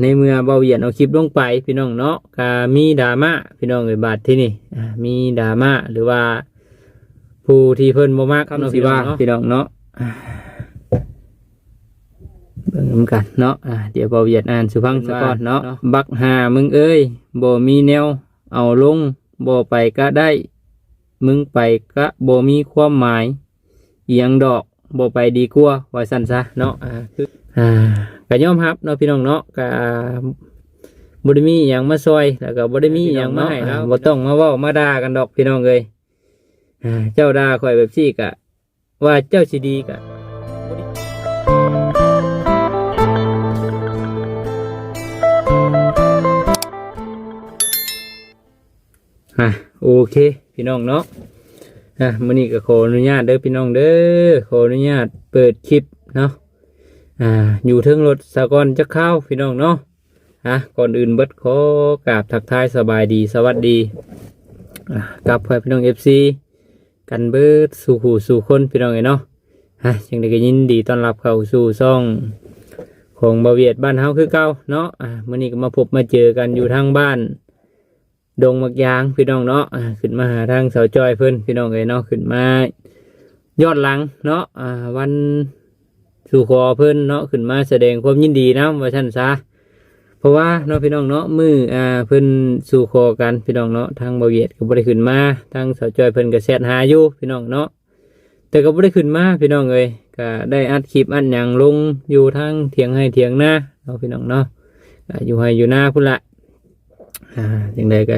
ในเมื่อเบาเหยียดเอาคลิปลงไปพี่น้องเนาะก็มีดราม่าพี่น้องเอ้ยบาดที่นี่อ่ามีดราม่าหรือว่า ผู้ที่เพิ่นบ่มักคำสิว่าพี่น้องเนาะอ่าเบิ่งนำกันเนาะอ่าเดี๋ยวเบาเหยียดอ่านสุพังสะก่อนเนาะบักหามึงเอ้ยบ่มีแนว เอาลงบ่ไปก็ได้ มึงไปก็บ่มีความหมายเอียงดอกบ่ไปดีกว่าว่าซั่นซะเนาะอ่าคืออ่า ก็ยอมรับเนาะพี่น้องเนาะก็บ่ได้มีหยังมาซอยแล้วก็บ่ได้มีหยังมาให้เราบ่ต้องมาเว้ามาด่ากันดอกพี่น้องเอ้ยอ่าเจ้าด่าข่อยแบบซี่ก็ว่าเจ้าสิดีก็อะโอเค พี่น้องเนาะอะมื้อนี้ก็ขออนุญาตเด้อพี่น้องเด้อขออนุญาตเปิดคลิปเนาะ อ่าอยู่เทิงรถสะกอนจะเข้าพี่น้องเนาะอะก่อนอื่นเบิดขอกราบทักทายสบายดีสวัสดีอะกับเพื่อพี่น้อง FC กันเบิดสู่หูสู่คนพี่น้องเอเนาะฮะจังไดก็ยินดีต้อนรับเข้าสู่ซ่องของบาเวียดบ้านเฮาคือเก่าเนาะอะมื้อนี้ก็มาพบมาเจอกันอยู่ทางบ้าน ดงมักยางพี่น้องเนาะอ่าขึ้นมาหาทางเสาจอยเพิ่นพี่น้องเอเนาะขึ้นมายอดหลังเนาะอ่าวัน สู่ขอเพิ่นเนาะขึ้นมาแสดงความยินดีนะว่าท่านซะเพราะว่าเนาะพี่น้องเนาะมืออ่าเพิ่นสู่ขอกันพี่น้องเนาะทางบาเวียดก็บ่ได้ขึ้นมาทางสาวจอยเพิ่นก็แซดหาอยู่พี่น้องเนาะแต่ก็บ่ได้ขึ้นมาพี่น้องเอ้ยก็ได้อัดคลิปอัดหยังลงอยู่ทางเถียงให้เถียงหน้าเนาะพี่น้องเนาะอยู่ให้อยู่หน้าพุ่นละอ่าจังใดก็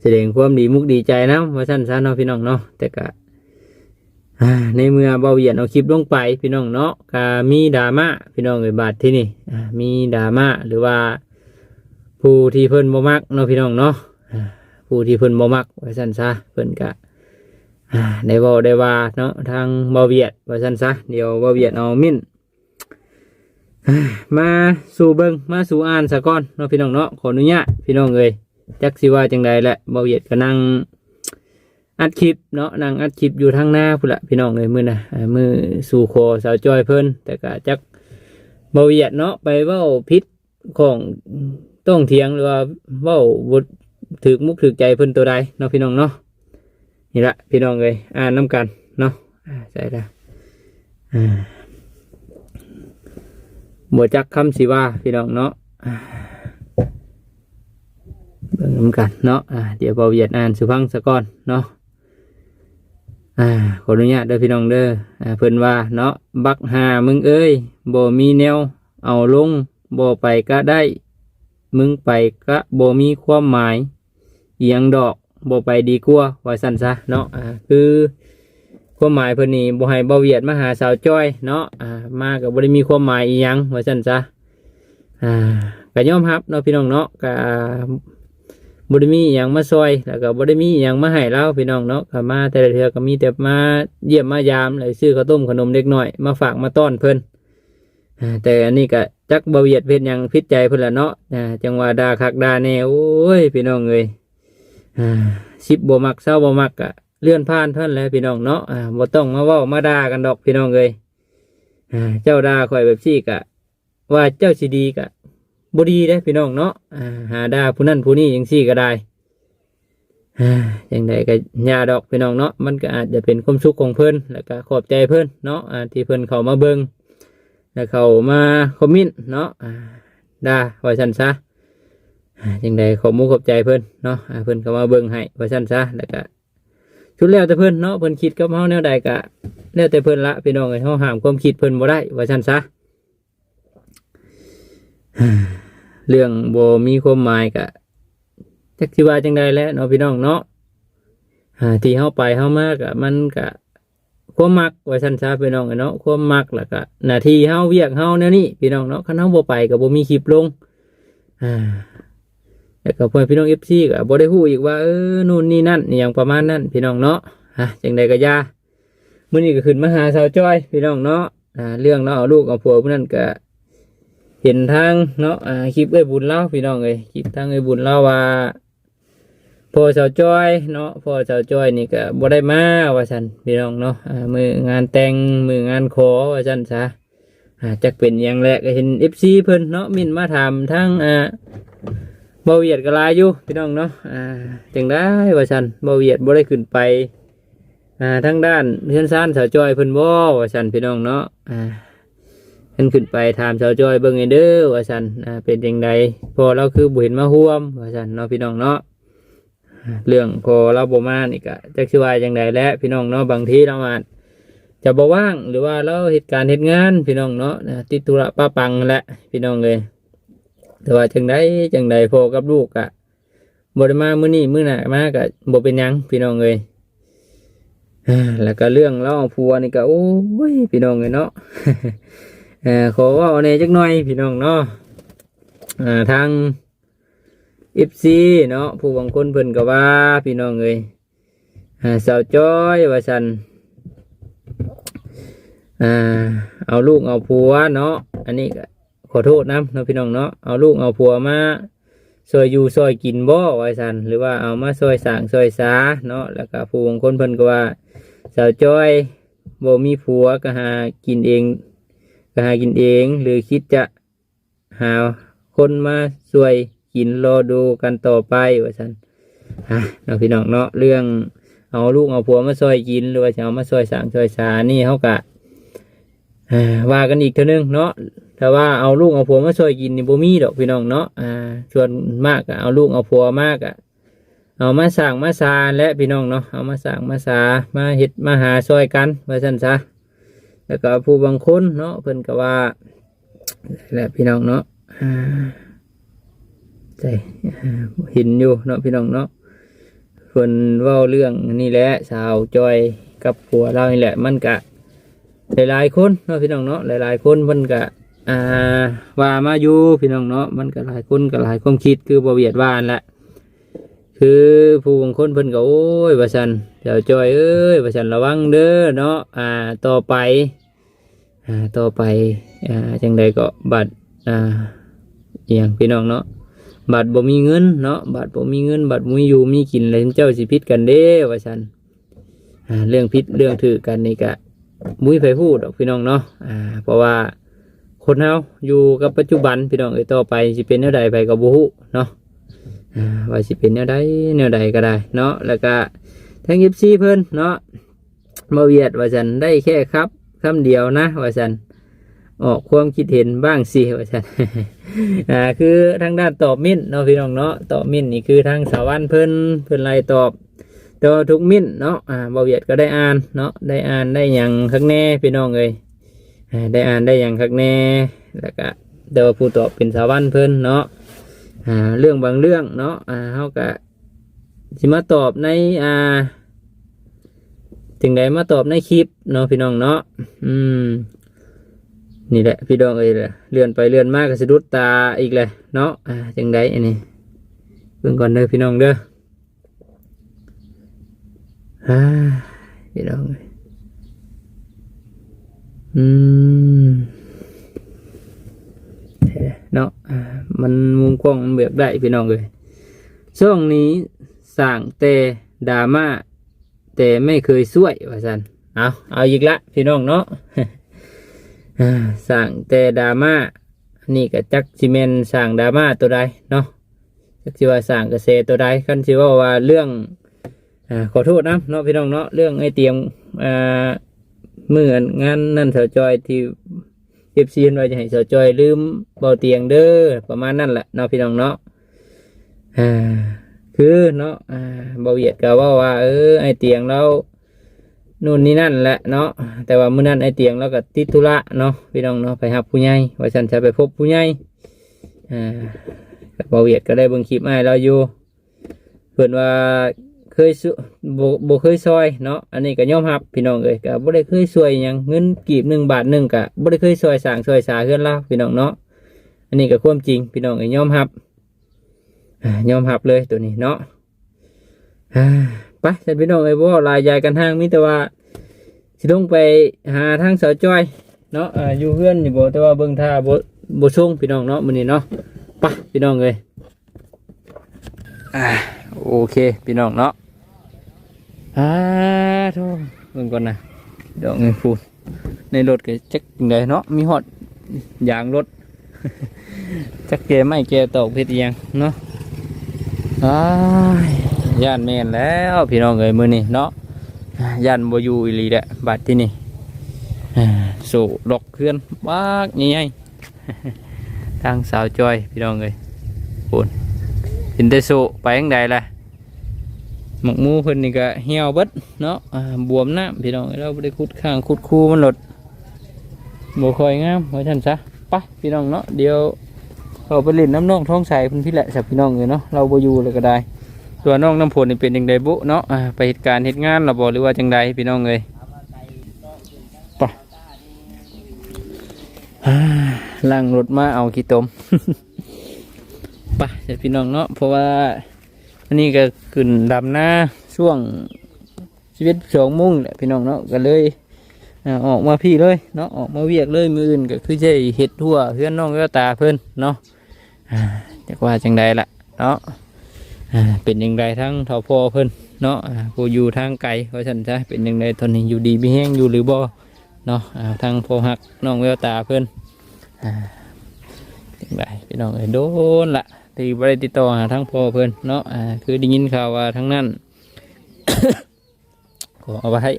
แสดงความดีมุกดีใจนะว่าสั้นๆเนาะพี่น้องเนาะแต่ก็ ในเมื่อเบาเหยียดเอาคลิปลงไปพี่น้องเนาะก็มีดราม่าพี่น้องเอยบาดที่นี่มีดราม่าหรือว่า ผู้ที่เพิ่นบ่มักเนาะพี่น้องเนาะผู้ที่เพิ่นบ่มักว่าสั้นซะเพิ่นก็อ่าได้เว้าได้ว่าเนาะทางเบาเหยียดว่าสั้นซะเดี๋ยวเบาเหยียดเอามิ้นมาสู่เบิงมาสู่อ่านสะก่อนเนาะพี่น้องเนาะขออนุญาตพี่น้องเอยจักสิว่าจังใดแหละเบาเหยียดก็นั่ง อัดคลิปเนาะนั่งอัดคลิปอยู่ทางหน้าพุ่นละพี่น้องเอ้ยมือนะมือสู่คอสาวจอยเพิ่นแต่ก็จักเบาเหยียดเนาะไปเว้าพิษของต้องเถียงหรือว่าเว้าบทถึกมุกถึกใจเพิ่นตัวใดเนาะพี่น้องเนาะนี่ละพี่น้องเอ้ยอ่านน้กันเนาะใช่ละอ่าบ่จักคำสิว่าพี่น้องเนาะเบิ่งนำกันเนาะเดี๋ยวเบาเหยียดอ่านสุพังสะก่อนเนาะ อ่าขออนุญาตเด้อพี่น้องเด้ออ่าเพิ่นว่าเนาะบักหามึงเอ้ยบ่มีแนว เอาลงบ่ไปก็ได้ มึงไปก็บ่มีความหมายเอียงดอกบ่ไปดีกว่าว่าซั่นซะเนาะอ่าคือความหมายเพิ่นนี่บ่ให้เบาเหยียดมาหาสาวจ้อยเนาะอ่ามาก็บ่ได้มีความหมายอีหยังว่าซั่นซะอ่าก็ยอมรับเนาะพี่น้องเนาะก็ บ่ได้มีอีหยังมาซอย แล้วก็บ่ได้มีอีหยังมาให้เราพี่น้องเนาะก็มาแต่ละเทื่อก็มีแต่มาเยี่ยมมายามเลยซื้อข้าวต้มขนมเด็กน้อยมาฝากมาต้อนเพิ่นอ่าแต่อันนี้ก็จักเบาเยียดเพิ่นหยังผิดใจเพิ่นละเนาะจังว่าดาคักดาแน่โอ้ยพี่น้องเอ้ยสิบบ่มักเศร้าบ่มักก็เลื่อนผ่านเท่านแล้วพี่น้องเนาะบ่ต้องมาเว้ามาด่ากันดอกพี่น้องเลยอ่าเจ้าด่าข่อยแบบซี่กะ ว่าเจ้าสิดีกะ บดีเด้พี่น้องเนาะอ่าหาด่าผู้นั้นผู้นี้จังซี่ก็ได้อ่าจังใดก็ยาดอกพี่น้องเนาะมันก็อาจจะเป็นความสุขของเพิ่อนแล้วก็ขอบใจเพิ่อนเนาะที่เพิ่อนเขามาเบิงแล้วเขามาคอมเมนต์เนาะด่าว่าซั่นซะอ่าจังใดขอมุกขอบใจเพิ่อนเนาะเพิ่อนเขามาเบิงให้ว่าซั่นซะแล้วก็ชุดแล้วแต่เพิ่อนเนาะเพิ่อนคิดกับเฮาแนวใดกะแล้วแต่เพิ่อนละพี่น้องเอ้ยเฮาห้ามความคิดเพิ่อนบ่ได้ว่าซั่นซะ เรื่องบ่มีความหมายกะจักสิว่าจังใดแล้วเนาะพี่น้องเนาะที่เฮาไปเฮามากะมันกะความมักว่าซั่นซะพี่น้องเอ้ยเนาะความมักล้วก็หน้าที่เฮาเวียกเฮาแนวนี้พี่น้องเนาะคันเฮาบ่ไปก็บ่มีคลิปลง อ่าแล้วก็เพื่อนพี่น้องเอฟซีก็บ่ได้ฮู้อีกว่าเออนู่นนี่นั่นอย่างประมาณนั้นพี่น้องเนาะฮะจังใดก็อยามื้อนี้ก็ขึ้นมาหาสาวจ้อย พี่น้องเนาะอ่าเรื่องเนาะเอาลูกเอาผัวพวกนั้นก็ เห็นทางเนาะอ่าคลิปเอ้ยบุญเล่าพี่น้องเอ้ยคลิปทางเอ้ยบุญเล่าว่าพ่อสาวจ้อยเนาะพ่อสาวจ้อยนี่ก็บ่ได้มาว่าซั่นพี่น้องเนาะอ่ามืองานแต่งมืองานขอว่าซั่นซะอ่าจักเป็นอย่างแรกก็เห็น FC เพิ่นเนาะมินมาถามทั้งอ่าเบาเวียดก็ลายอยู่พี่น้องเนาะอ่าจังได้ว่าซั่นเบาเวียดบ่ได้ขึ้นไปอ่าทางด้านเฮือนซ่านสาวจ้อยเพิ่นบ่ว่าซั่นพี่น้องเนาะอ่า เพิ่นขึ้นไปถามสาวจอยเบิ่งให้เด้อว่าซั่นเป็นจังไดพอเราคือบ่เห็นมาร่วมว่าซั่นเนาะพี่น้องเนาะเรื่องพอเราบ่มานี่ก็จักสิว่าจังไดและพี่น้องเนาะบางทีเราอาจจะบ่ว่างหรือว่าเราเหตุการณ์เหตุงานพี่น้องเนาะติดธุระป้าปังแหละพี่น้องเลยแต่ว่าจังใดจังใดพอกับลูกอะบ่ได้มามื้อนี้มื้อหน้ามาก็บ่เป็นหยังพี่น้องเลยแล้วก็เรื่องเล่าผัวนี่ก็โอ้ยพี่น้องเลยเนาะ เอ่อขอว่าในยจักหน่อยพี่น้องเนาะอ่าทาง FC เนาะผู้บางคนเพิ่นก็ว่าพี่น้องเลยอ่าสาวจ้อยว่าซั่นอ่าเอาลูกเอาผัวเนาะอันนี้ขอโทษนะเนาะพี่น้องเนาะเอาลูกเอาผัวมาซอยอยู่ซอยกินบ่ไว้สันหรือว่าเอามาซอยสร้างซอยสาเนาะแล้วก็ผู้บางคนเพิ่นก็ว่า สาวจ้อยบ่มีผัวก็หากินเอง ก็หากินเอง หรือคิดจะหาคนมาช่วยกินรอดูกันต่อไปว่าสันฮะเนาะพี่น้องเนาะเรื่องเอาลูกเอาผัวมาซอยกินหรือว่าจะเอามาซอยสร้างซอยสานี่เขากะว่ากันอีกเท่านึงเนาะแต่ว่าเอาลูกเอาผัวมาช่วยกินนี่บ่มีดอกพี่น้องเนาะอ่าส่วนมากก็เอาลูกเอาผัวมากอะเอามาสั่งมาซาและพี่น้องเนาะเอามาสั่งมาซามาเฮ็ดมาหาช่วยกันว่าซั่นซะ แล้วก็ผู้บางคนเนาะเพิ่นก็ว่าแหละพี่น้องเนาะใจอ่เห็นอยู่เนาะพี่น้องเนาะเพิ่นเว้าเรื่องนี่แหละสาวจอยกับผัวเรานี่แหละมันก็หลายๆคนเนาะพี่น้องเนาะหลายๆคนเพิ่นก็อ่าว่ามาอยู่พี่น้องเนาะมันก็หลายคนก็หลายความคิดคือบ่เวียดวานแหละคือผู้บางคนเพิ่นก็โอ้ยว่าซั่นเดี๋ยวจอยเอ้ยว่าซั่นระวังเด้อเนาะอ่าต่อไป ต่อไปจังใดก็บัตรอย่างพี่น้องเนาะบัตรบ่มีเงินเนาะบัตรบ่มีเงิน บัตรบ่มีอยู่มีกินแล้วเจ้าสิผิดกันเด้ว่าซั่นเรื่องผิดเรื่องถือกันนี่ก็มุ้ยไปพูดพี่น้องเนาะเพราะว่าคนเฮาอยู่กับปัจจุบันพี่น้องเอ้ต่อไปสิเป็นแนวใดไปกับบุฮูเนาะว่าสิเป็นแนวใดแนวใดก็ได้ เนาะแล้วก็ทั้งยิบซีเพิ่นเนาะมาเวียดว่าฉันได้แค่ครับ คำเดียวนะว่าฉันออกความคิดเห็นบ้างสิว่าฉันอ่าคือทางด้านตอบมิ้นเนาะพี่น้องเนาะตอบมิ้นนี่คือทางสาวันเพิ่นเพิ่นไล่ตอบต่ว่าทุกมิ้นเนาะอ่าบาเวียดก็ได้อ่านเนาะได้อ่านได้อย่างข้างแน่พี่น้องเลยได้อ่านได้อย่างข้างแน่แล้วก็เดี๋ยวผู้ตอบเป็นสาวันเพิ่นเนาะอ่าเรื่องบางเรื่องเนาะอ่าเขาก็สิมาตอบในอ่า ถึงใดมาตอบในคลิปเนาะพี่น้องเนาะอืม นี่แหละ พี่น้องเอ้ยเลื่อนไปเลื่อนมากก็สะดุดตาอีกเลยเนาะอ่าจังใดอันนี้เบิ่งก่อนเด้อพี่น้องเด้ออ่าพี่น้องเอ้ยอืมเนาะมันมุมกล้องมันเบียบได้พี่น้องเลยช่วงนี้สั่งแต่ดราม่า แต่ไม่เคยช่วยว่าสันเอาเอาอีกละพี่น้องเนาะสั่งแต่ดราม่านี่ก็จักซีเมนสั่งดราม่าตัวใดเนาะจักสิว่าสั่งกระเซตัวใดคันสิว่าว่าเรื่องอขอโทษนะเนาะพี่น้องเนาะเรื่องไอ้เตียมอ่าเมื่อนงานนั่นเสาจอยที่เอฟซีนว่าจะให้เสาจอยลืมเบาเตียงเด้อประมาณนั่นแหละเนาะพี่น้องเนาะอ่า คือเนาะอ่าเบาเหยียดก็ว่าว่า เออไอเตียงเรานู่นนี่นั่นแหละเนาะแต่ว่ามื้อนั้นไอเตียงเราก็ติดธุระเนาะพี่น้องเนาะไปหาผู้ใหญ่ว่าฉันจะไปพบผู้ใหญ่อ่าเบาเหยียดก็ได้เบิ่งคลิปให้เราอยู่เพิ่นว่าเคยสบ่บ่เคยซอยเนาะอันนี้ก็ยอมรับพี่น้องเอ้ยก็บ่ได้เคยซอยหยังเงินกีบหนึ่งบาทหนึ่งก็บ่ได้เคยซอยสร้างซอยสาเฮือนเราพี่น้องเนาะอันนี้ก็ความจริงพี่น้องเอ้ยยอมรับ ยอมรับเลยตัวนี้เนาะไปท่านพี่น้องเอ้ยบ่ลายยายกันห้างมีแต่ว่าสิลงไปหาทางเสาจ้อยเนาะอยู่เฮือนอยู่บ่แต่ว่าเบิ่งท่าบ่บ่ส่งพี่น้องเนาะมื้อนี้เนาะไปพี่น้องเอ้ยอ่าโอเคพี่น้องเนาะอ่าโทษเบิ่งก่อนนะดอกเงินฟูในรถก็จักจังไดเนาะมีฮอดยางรถ จักเกไม่เกตอกเพชรยังเนาะ อ้ายย่านแม่นแล้วพี่น้องเอ้ยมื้อนี้เนาะย่านบ่อยู่อีหลีแหละบัดที่นี่สู่ดอกเคลื่อนบากใหญ่ๆทางสาวจอยพี่น้องเอ้ยปูนเห็นแต่สู่ไปยังใดล่ะหมกมูเพิ่นนี่ก็เหี่ยวเบิดเนาะบวมน้ำพี่น้องเอ้ยเราได้ขุดข้างขุดคูมันหลดบ่ค่อยงามไว้ท่านซะไปพี่น้องเนาะเดี๋ยว เขาไปเล่นน้ำน้องท้องใสเพิ่นพี่แหละสับพี่น้องเอ้ยเนาะเราบ่อยู่เลยก็ได้ตัวน้องน้ำผลนี่เป็นจังไดบุเนาะไปเหตุการณ์เหตุงานเราบ่หรือว่าจังใดพี่น้องเอ้ยอ่าล่างรถมาเอาขี้ตมไปเดี๋ยวพี่น้องเนาะเพราะว่าอันนี้ก็ขึ้นดำหน้าช่วงชีวิตสองมุ่งแหละพี่น้องเนาะก็เลยออกมาพี่เลยเนาะออกมาเวียกเลยมืออื่นก็คือจะเห็ดทั่วเพื่อนน้องก็ตาเพิ่อนเนาะ จากว่าจังใดล่ะเนาะเป็นยังไงทั้งทอพอเพิ่นเนาะผู้อยู่ทางไกลเพราะฉันจะเป็นยังไงตอนนี้อยู่ดีมีแห้งอยู่หรือบ่เนาะทางพอหักน้องเววตาเพื่อนอ่าจังไดพี่น้องเอ้ยโดนละที่บริติดต่อหาทางพ่อเพื่อนเนาะคือได้ยินข่าวว่าทั้งนั้นขอเอาไว้ให้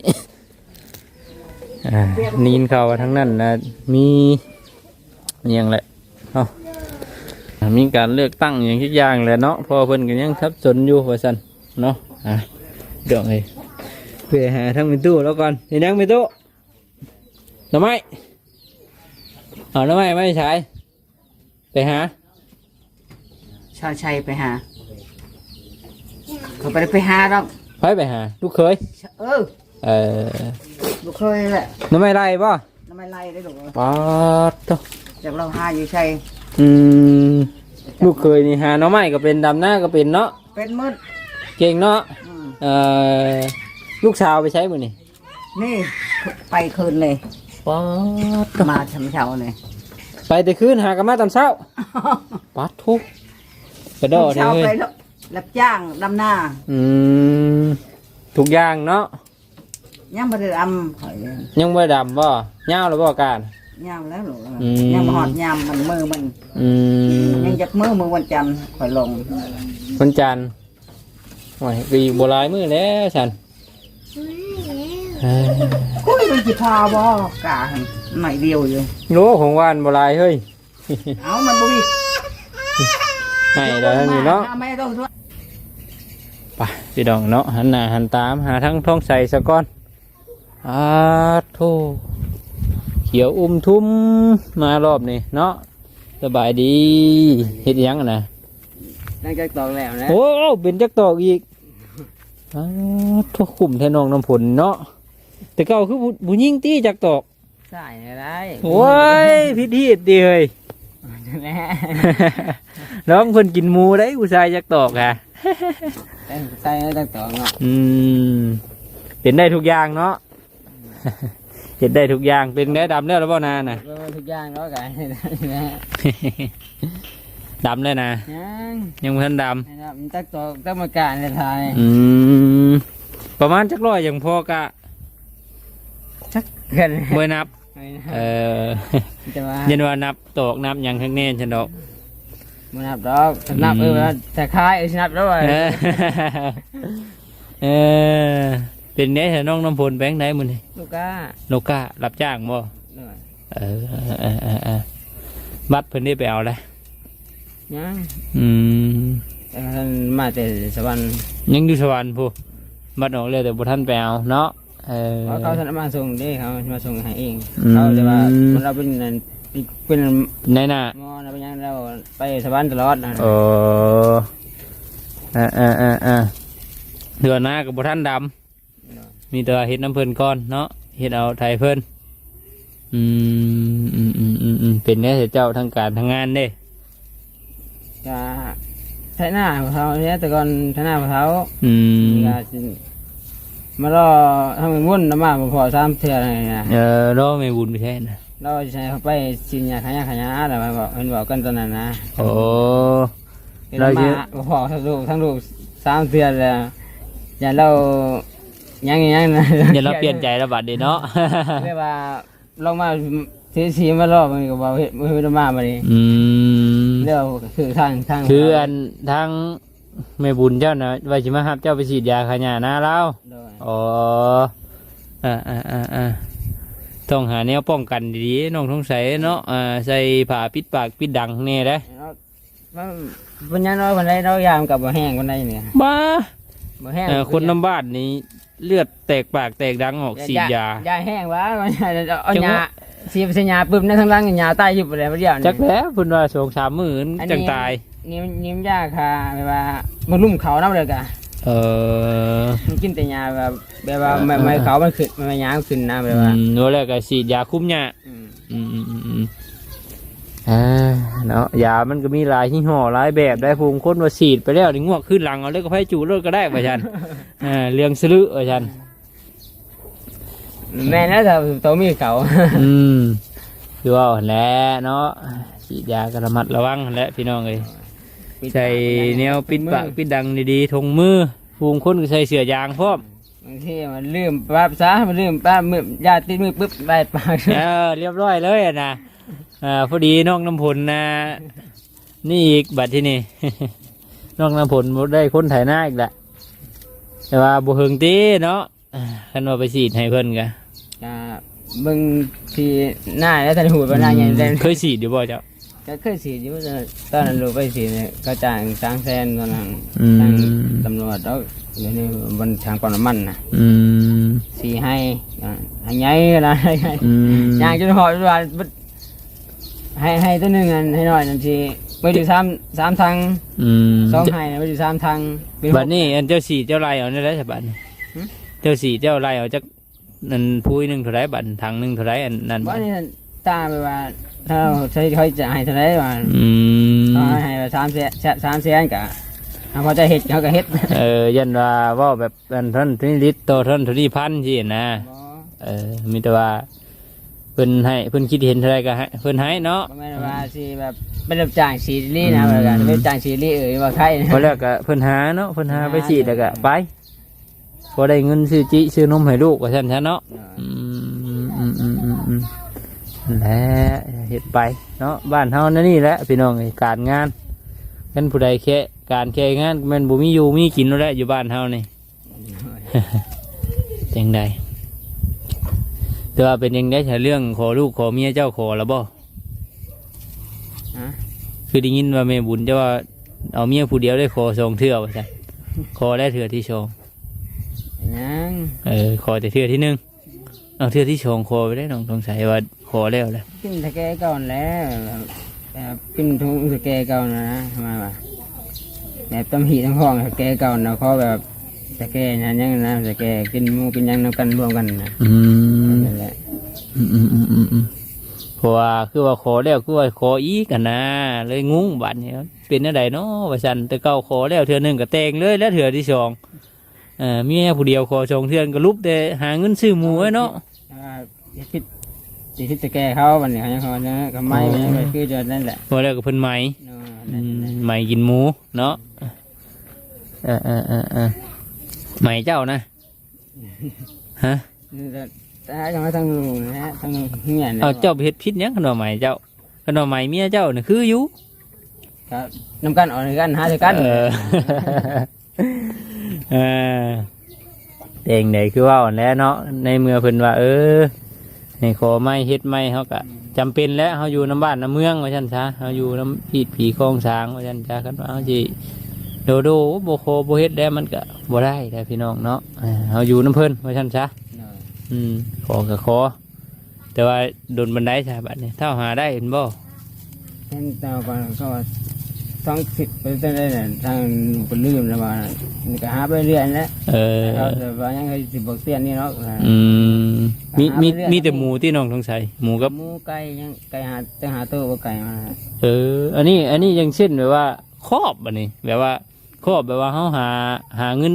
อ่าได้ยินข่าวว่าทั้งนั้นนะมีอย่างแหละเนาะ มีการเลือกตั้งอย่างทุกอย่างแหละเนาะพ่อเพื่อนก็ยังทับสนอยู่ว่าสันเนาะอ่าเดี๋ยวไอ้เพื่อหาทั้งเป็นตู้แล้วก่อนนี่นั่งเป็นตู้หน่อไม้เอาหน่อไม้ไม่ใช้ไปหาชาชัยไปหาเขาไปไปหาดอกไปไปหาลูกเคยเออเออลูกเคยแหละหน่อไม้ไรป่ะทำไมไล่ได้หรอกป๊าดโตจากเราหาอยู่ชัยอืม ลูกเคยนี่หาหน่อไม้ก็เป็นดำหน้าก็เป็นเนาะเป็นมืดเก่งเนาะอืมเออลูกสาวไปใช้มือนี่นี่ไปคืนเลยป๊าดโตมาทำเช้าเลยไปแต่คืนหากันมาตอนเช้าป๊าดทุกกระโดดเช้าเลไปยรับจ้างดำหน้าอืมทุกอย่างเนาะยังไม่ได้ดำข่อยยังไม่ดำบ่เงาวหรือบ่การ ยามแล้วหนูอืมยังมาหอดยามมันมือมันอืมยังจากมือมือวันจันทร์ข่อยลงวันจันทร์โอ้ยปีโบราณมือแล้วฉันเอ้ยกุ้ยมันจิพาบ่กาหั่นหน่อยเดียวอยู่รู้ของวานโบราณเฮ้ย เอามันบุ้ยให้เดี๋ยวนี้เนาะไม่ต้องด้วยไปพี่ดองเนาะหันหน้าหันตามหาทั้งท้องใสสะก้อนอาโทเขียวอุ้มทุ่มมารอบนี้เนาะสบายดีเฮ็ดหยังอะนะนั่งจะตอกแล้วนะโอ้เป็นจักตอกอีกอาโทขุ่มแทนองน้ำผลเนาะแต่เก่าคือผู้ผู้ยิ่งตีจักตอกใส่อะไรโอ้ยพิธีดดีเฮ้ยแน่น้องเพิ่นกินหมูได้อุตส่าห์จักตอกอะใส่ตั้งตอกเนาะอืมเห็นได้ทุกอย่างเนาะเห็นได้ทุกอย่างเป็นได้ดำแล้วหรือเปล่านาน่ะ ทุกอย่างเนาะกันนะดำเลยนะ ยังยังไม่ทันดนะครับมันตั้งตอกตั้งมาการในไทยำอืมประมาณจักร้อยอย่างพอกะเกินเมื่อนับ เออจะมาเย็นว่านับตอกนับอย่างข้างแน่ฉันดอกมานับดอกนับเออแต่คายเออนับแล้วเออเออ เป็นไงเถอะน้องน้ำพลแบงค์ไหนมึงนี่ลูกก้าโลการับจ้างบ่เออเออเออเออเออบัตรเพิ่นได้ไปเอาเลยยังอืมท่านมาแต่สวรรค์ยังอยู่สวรรค์พูบัตรออกเลยแต่บุท่านไปเอาเนาะเออเขาท่านมาส่งเด้เขามาส่งให้เองอืม เขาแต่ว่าเราเป็นเป็นในหน้ามอนะเป็นยังเราไปสวรรค์ตลอดนะเออเอ่าอ่าอ่าอ่าเดือนหน้ากับบุท่านดำ มีแต่ว่าเฮ็ดน้ำเพิ่นก่อนเนาะเฮ็ดเอาไทยเพิ่นอืมอืมอืมอืมอืมเป็นแน่เจ้าทางการทางงานเด้จะใช้หน้าของเขาเนี่ยแต่ก่อนใช้หน้าของเขาอืมก็สิมารอทำเป็นวุ่นน้ำมาบ่พอสามเทื่ออะไรนะเออรอไม่บุญไปใช่นะเราจะใช้เขาไปสินยาขายาขายาแต่มาบอกเห็นบอกกันตอนนั้นนะโอ้ เป็นเรามาเยอะ บ่พอทั้งลูกทั้งลูกสามเทื่อแล้วอย่าเรา ยังยังนะเดี๋ยวเราเปลี่ยนใจแล้วบัดเดีเนาะเรียกว่าลงมาสีสีมารอบมันก็บ่เฮ็ดบ่เฮ็ดมาบัดนี้อืมเรื่องคือทางทางคืออันทางแม่บุญเจ้านะว่าสิมารับเจ้าไปฉีดยาขยะหน้าเราโดยอ๋ออ่าอ่าอ่าอ่าต้องหาแนวป้องกันดีๆน้องทงใสยเนาะอ่าใส่ผ้าปิดปากปิดดังแน่ได้มันปัญญาน้อยคนใดเรายามกับบ่แห้งคนใดเนี่ยบ้าบ่แห้งเอ่อคนน้ำบ้านนี้ เลือดแตกปากแตกดังออกฉีดยา ยาแห้งวะมันเอาจังยาหวะ สีไปใส่ยาปึ๊บในทั้งหล่างยาใต้ยุบไปเลยเดียวจักแล้วเพุ่นว่าสองสามหมื่นจังตายนี่นี่มันยาค่ะแบบว่ามันลุ่มเขาน้ำเลยกะเออมันกินแต่ยาแบบแบบว่าไม่ไม่เขามันขึ้นมันยามันขึ้นนะแบบอืว่ามโน่นแหละก็ฉีดยาคุ้มเนี่ยอืมอืมอืมอืมอืม อ่าเนาะยามันก็มีหลายยี่ห้อหลายแบบได้ภูมิคนว่าฉีดไปแล้วนี่งวกขึ้นหลังเอาเลยก็ไฟจูรถก็ได้ป่ะชันอ่าเรื่องสลือป่ะชันแม่นะแต่ตัวมีเขาอืมคือว่าหั่นแหละเนาะฉีดยากระมัดระวังหั่นแหละพี่น้องเอ้ยใส่แนวปิดปากปิดดังดีๆทงมือภูมิคนก็ใส่เสื้อยางพร้อม บางทีมันลืมปั๊บซะมันลืมปั๊บมือยาติดมือปุ๊บได้ปาก เออเรียบร้อยเลยอะนะ อ่าพอดีน้องน้ำผลนะนี่อีกบัตรที่นี่ น้องน้ำผลบ่ได้คนถ่ายหน้าอีกแหละแต่ว่าบุเฮงตีเนาะอ่าคันว่าไปฉีดให้เพิ่นกะอ่าเบิ่งที่หน้าแล้วทันหูว่าหน้าใหญ่เล่นเคยฉีดอยู่บ่เจ้าก็เคยสีอยู่ตอนนั้นรู้ไปสีเนี่ยก็จ่ายสามแสนตอนนั้นอืมทางตำรวจแล้วเดี๋ยวนี้บนทางปั๊มน้ำมันนะอืมสีให้อ่าให้ไงนะให้ไงอืมยางจนหอดว่า ให้ให้ตัวหนึ่งอันให้หน่อยนั่นทีไม่ดูสามสามทางอืมสองให้ไม่ดูสามทางเป็นหกบัดนี้อันเจ้าฉีดเจ้าไล่เอาได้แล้วใช่บัดนี้หึเจ้าฉีดเจ้าไล่เอาจากนั่นพุ้ยหนึ่งเท่าไรบัดถังหนึ่งเท่าไรอันนั้นว่านี่ตาไปว่าถ้าเราใช้เขาจะให้เท่าไหรว่าอืมเขาให้ว่าสามแสนสามแสนกะเขาพอจะเฮ็ดเขาก็เฮ็ดเออยันว่าเว่าแบบอันท่านทนิลิตรต่อท่านทนิพันธ์สินะบ่เออมีแต่ว่า เพิ่นให้เพิ่นคิดเห็นเท่าไรก็ให้เพิ่นให้เนาะบ่แม่นว่าสิแบบเป็นรับจ้างซีรีส์นะแบบนั้นเป็นจ้างซีรีส์เอ่ยว่าใครนะพอแล้วก็เพิ่นหาเนาะเพิ่นหาไปฉีดแล้วก็ไปพอได้เงินซื้อจิซื้อนมให้ลูกว่าซั่นซะเนาะอืมอืมอืมอืมอืมนั่นแหละเฮ็ดไปเนาะบ้านเฮานั่นนี่แหละพี่น้องเอ้ยการงานกันผู้ใดแค่การแค่งานแมันบ่มีอยู่มีกินแล้วแหละอยู่บ้านเฮานี่จังใด แต่ว่าเป็นยังได้ใช่เรื่องขอลูกขอเมียเจ้าขอแล้วบ่ฮะคือได้ยินว่าแม่บุญจะว่าเอาเมียผู้เดียวได้ขอสองเทื่อว่าใช่ขอได้เทื่อที่สองยังเออขอแต่เทื่อที่หนึ่งเอาเทื่อที่สองขอไปได้น้องสงสัยว่าขอแล้วแหละกินตะแกก่อนแล้วแบบกินทุงตะแกก่อนนะทำไมวะแบบต้มหีทั้งห้องตะแกก่อนนะเขาแบบ ตะแกนะยังนะตะแกกินหมูกินหยังนำกันรวมกันนะอืมนั่นแหละอืมอืมอืมอืมอืมเพราะว่าคือว่าขอแล้วคือว่าขออีกกันนะเลยงงบัดเนี่ยเป็นอะไรเนาะว่าฉันแต่เก่าขอแล้วเทื่อหนึ่งก็แต่งเลยแล้วเทื่อที่สองเออเมียผู้เดียวขอสองเทื่อก็ลุบแต่หาเงินซื้อหมูไว้เนาะ อ่าอย่าคิดอย่าคิดตะแกเขาวันนี้เขายังเขาเนี่ยก็ไม่เนี่ยก็คือจะนั่นแหละพอแล้วก็เพิ่นไหม เนาะอืนั่นมแหละไหมกินหมูเนาะเออเออเออเออ ไหมเจ้านะ ฮะแต่ถ้ามาทางนู้นนะฮะทางเงี้ยนะเอาเจ้าไปเฮ็ดพิษหยังขนมไหมเจ้าขนมไหมเมียเจ้าน่ะคืออยู่ครับน้ำกันอ่อนกันหาด้วยกันเออเออเองไหนคือว่าอ่อนแล้วเนาะในเมื่อเพิ่นว่า เออให้ขอไม่เฮ็ดไม่เฮาก็จำเป็นแล้วเฮาอยู่น้ำบ้านน้ำเมืองว่าซั่นซะเฮาอยู่น้ำผีดผีคลองสางว่าซั่นซะคันว่าเฮาสิ โดโดบ่โคบ่เฮ็ดแล้วมันก็บ่ได้แต่พี่น้องเนาะเออเฮาอยู่น้ำเพิ่นว่าซั่นซะเนาะอืมขอก็ขอ แต่ว่าโดนบันไดใช่บัดนี้เท่าหาได้เห็นบ่เห็นตาก่อนก็สองสิบเปอร์เซ็นต์ได้เนี่ยทางคนลืมแล้วว่านี่ก็หาไปเรื่อยแล้วเออเราแต่ว่ายังไงสิบบอกเสียนนี่เนาะอืมมีมีหาไปเรื่อยมีแต่หมูที่น้องสงสัยหมูกับหมูไก่ยังไก่หาจะหาตัวบ่ไก่มาเออ อันนี้ อันนี้ยังเช่นแบบว่าครอบอันนี้แบบว่า ครอบแบบว่าเขาหาหาเงิน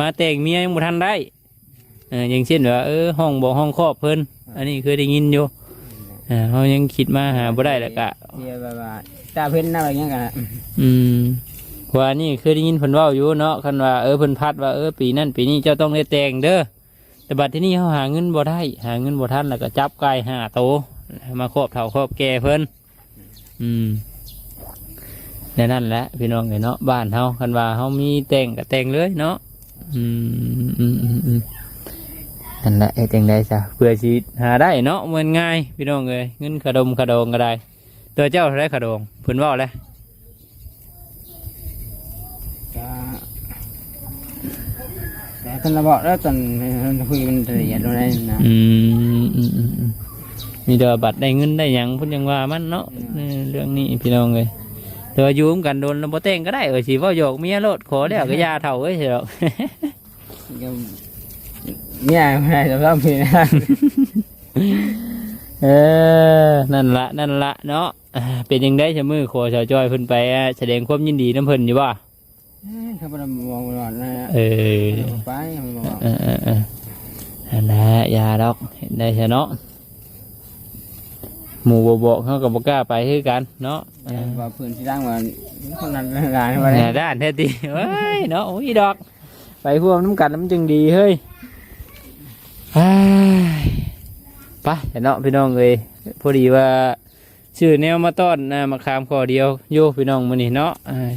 มาแต่งเมียยังบ่ทันได้เอออย่างเช่นแบบว่าเออห้องบอกห้องครอบเพิ่นอันนี้เคยได้ยินอยู่เออเขายังคิดมาหาบ่ได้แล้วก็เดียวแบบว่าตาเพิ่นน่าอะไรเงี้ยกันนะอืมว่านี่เคยได้ยินเพิ่นเว้าอยู่เนาะคันว่าเออเพิ่นพัดว่าเออปีนั้นปีนี้เจ้าต้องได้แต่งเด้อแต่บัดที่นี่เขาหาเงินบ่ได้ หาเงินบ่ทันแล้วก็จับไก่หาโตวมาครอบเฒ่าครอบแก่เพิ่นอืม ในนั่นแหละพี่น้องเอ้ยเนาะบ้านเฮาคันว่าเฮามีแต่งก็แต่งเลยเนาะอืมอืมอืมอืมนั่นแหละไอ้แต่งได้จ้ะเพื่อสิหาได้เนาะมันง่ายพี่น้องเอ้ยเงินขดมขดองก็ได้ ตัวเจ้าเท่าไรขดองเพิ่นเว่าเลยก็แต่คนเราบอกแล้วตอนคุยกันละเอียดตรงนั้นนะอืมอืมอืมอืมมีเดอบัตรได้เงินได้หยังเพุ่นยังว่ามันเนาะเออเรื่องนี้พี่น้องเลย แต่ว่าอยุ่มกันโดนแล้วบ่แต่งก็ได้เออสิเว่าหยอกเมียโลดขอแล้วก็อยาเท่าเอ้ยเสียดอกก็เนี่ยไม่ได้สำหรับพี่นะ เออ นั่นละนั่นละเนาะอ่าเป็นยังได้ชะมือขอชาวจอยเพิ่นไปอะแสดงความยินดีน้ำเพิ่นอยู่บ่ถ้าเรามองหลอดนะฮะเออ ไปมันบอกเออเออเออนั่นแหละอยาดอกเห็นได้ใช่เนาะหมู่บ่บอกเขาก็บ่กล้าไปคือกัน เนาะเออ ว่าพื้นที่ร่างว่าคนนั้นงานว่าแหน่ด้านแท้ตีเฮ้ยเนาะโอ้ยดอก ไปพวกน้ำกันแล้วมันจึงดีเฮ้ยเฮ้ยไปเนาะพี่น้องเอ้ยพอดีว่าชื่อแนวมาต้อนนะมาคามคอเดียวโยพี่น้องมื้อนี้เนาะอ่า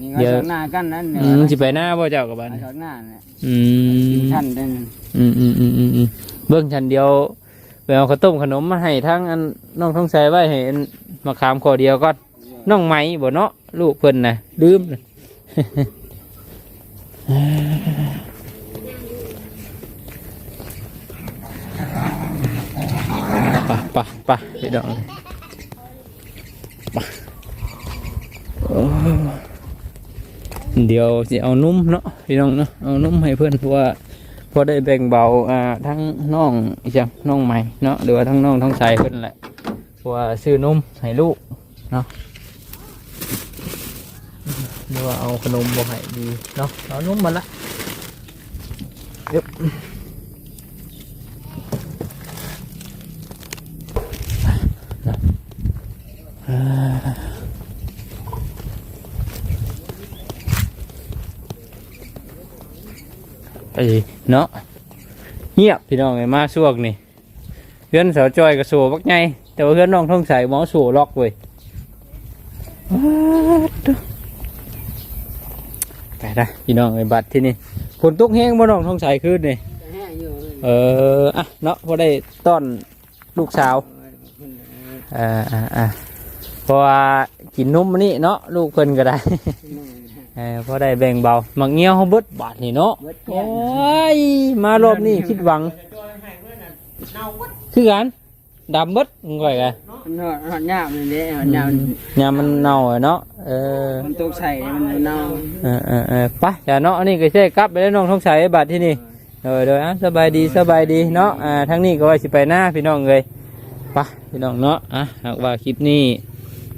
นี่ก็ชอกหน้ากันนั่นอืมสิไปหน้าบ่เจ้ากับบ้านชอกหน้าเนี่ยอืมท่านเป็นอืมอืมอืมอืมอืมเบื้องชั้นเดียวไปเอาข้าวต้มขนมมาให้ทั้งอันน้องท้องใสไว้ให้อัน มาคามคอเดียวก่อนน้องไหมบ่เนาะลูกเพิ่นน่ะลืมน่ะปะปะปะพี่น้องปะโอ้เดี๋ยวสิเอานุ่มเนาะพี่น้องเนาะเอานุ่มให้เพื่อนเพราะว่าพอได้แบ่งเบาอ่าทั้งน้องอีจังน้องใหม่เนาะหรือว่าทั้งน้องทั้งชายเพื่อนแหละเพราะ ว่าซื้อนุ่มให้ลูกเนาะหรือว่าเอาขนมบ่ให้ดีเนาะเอานุ่มมาละเดี๋ยวไปเนาะเงียบพี่น้องไอ้มาช่วงนี่เพื่อนสาวจอยกับโซ่บักไง แต่ว่าเพื่อนน้องท่องใส่หมอโซ่ล็อกเว้ยว้าวเด้อไปได้พี่น้องไอ้บัตรที่นี่ฝนตกแห้งบ่น้องท่องใส่คืนนี่เอออะเนาะพอได้ต้อนลูกสาวอ่าอ่าอ่าเพราะว่ากินนมมื้อนี่เนาะลูกเพิ่นก็ได้เออพอได้แบ่งเบามักเงี้ยวเขาเบิดบาทนี่เนาะโอ้ยมารอบนี้คิดหวังคือกัน ดำเบิดง่อยกันหอดหอดหยาบเลยเนี่ยหอดหยาบยามมันเน่าอะเนาะเออมันตกใส่มันเน่าเออเออเออไปอย่าเนาะอันนี้ก็ใช่กลับไปแล้วน้องท้องใช้บาทที่นี่เออเดี๋ยวอะสบายดีสบายดีเนาะอ่าทั้งนี้ก็ว่าสิไปหน้าพี่น้องเลยไปพี่น้องเนาะอะหากว่าคลิปนี้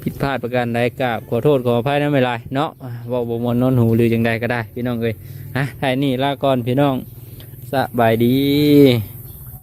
ผิดพลาดประการใดกราบขอโทษขออภัยนะไม่เป็นไรเนาะอะเว่าบ่มวนนอนหูหรือจังใดก็ได้ พี่น้องเลยอะท้ายนี้ลาก่อนพี่น้องสบายดี